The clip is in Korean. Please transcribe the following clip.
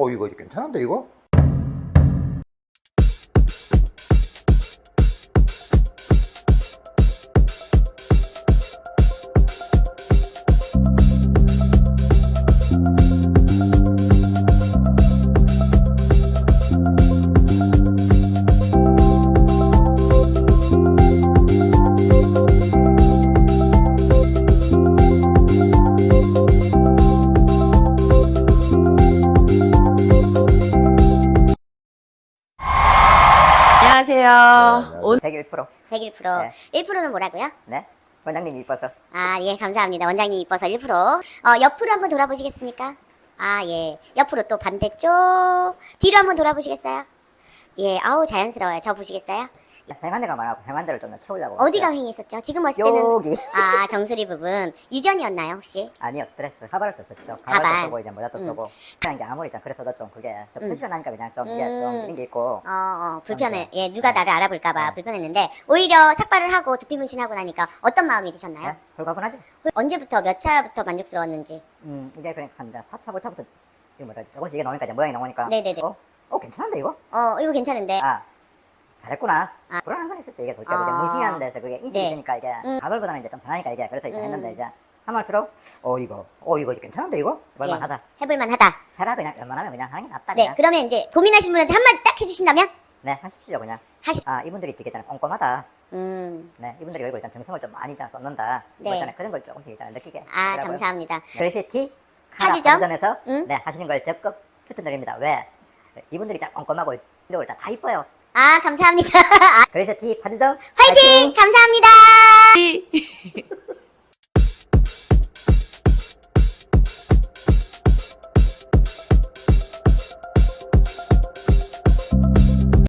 어 이거 괜찮은데 이거? 안녕하세요. 오늘 101%. 101%. 네. 1%는 뭐라고요? 네. 원장님 이뻐서. 아, 예, 감사합니다. 원장님 이뻐서 1%. 어, 옆으로 한번 돌아보시겠습니까? 아, 예. 옆으로 또 반대쪽. 뒤로 한번 돌아보시겠어요? 예, 아우, 자연스러워요. 저 보시겠어요? 행안대가 많아고 행안대를 좀 채우려고. 어디가. 횡했었죠? 지금 봤을 때는. 여기. 아, 정수리 부분. 유전이었나요, 혹시? 아니요, 스트레스. 가발을 썼었죠. 가발. 가발도 쓰고, 이제 모자도 음. 쓰고. 그냥 이제 아무리 좀 그랬어도 좀 그게 좀 음. 표시가 나니까 그냥 좀 이게 좀 음. 이런 게 있고. 어, 어, 불편해. 좀 예, 누가 네. 나를 알아볼까봐 네. 불편했는데, 오히려 삭발을 하고 두피 문신하고 나니까 어떤 마음이 드셨나요? 네? 불가분하지? 언제부터, 몇 차부터 만족스러웠는지. 음, 이게 그러니까 한 4차, 5차부터 이거 뭐다 조금씩 이게 나오니까 이제 모양이 나오니까. 네네네. 어? 어, 괜찮은데 이거? 어, 이거 괜찮은데. 아. 잘했구나. 아. 불안한 건 있었죠. 이게 솔직히 아. 이제 문신하는 데서 그게 인식이 네. 있으니까 이게 음. 가발보다는 이제 좀 편하니까 이게 그래서 이제 음. 했는데 이제 하면수록 어 이거 어 이거 괜찮은데 이거 볼만하다. 해볼만 하다. 해라 그냥 웬만하면 그냥 하는 게 낫다 네, 그냥. 그러면 이제 고민하신 분한테 한마디 딱 해주신다면? 네 하십시오 그냥. 하시- 아 이분들이 되게 있잖아 꼼꼼하다. 음, 네 이분들이 얼굴 있잖아 정성을 좀 많이 있잖아 쏟는다. 네. 뭐 있잖아 그런 걸 조금씩 있잖아 느끼게. 아, 하더라고요. 감사합니다. 그레시티 카라? 점에서 응? 네 하시는 걸 적극 추천드립니다. 왜? 이분들이 참 꼼꼼하고 다 이뻐요. 아, 감사합니다. 그레시티 파주점 화이팅! 감사합니다!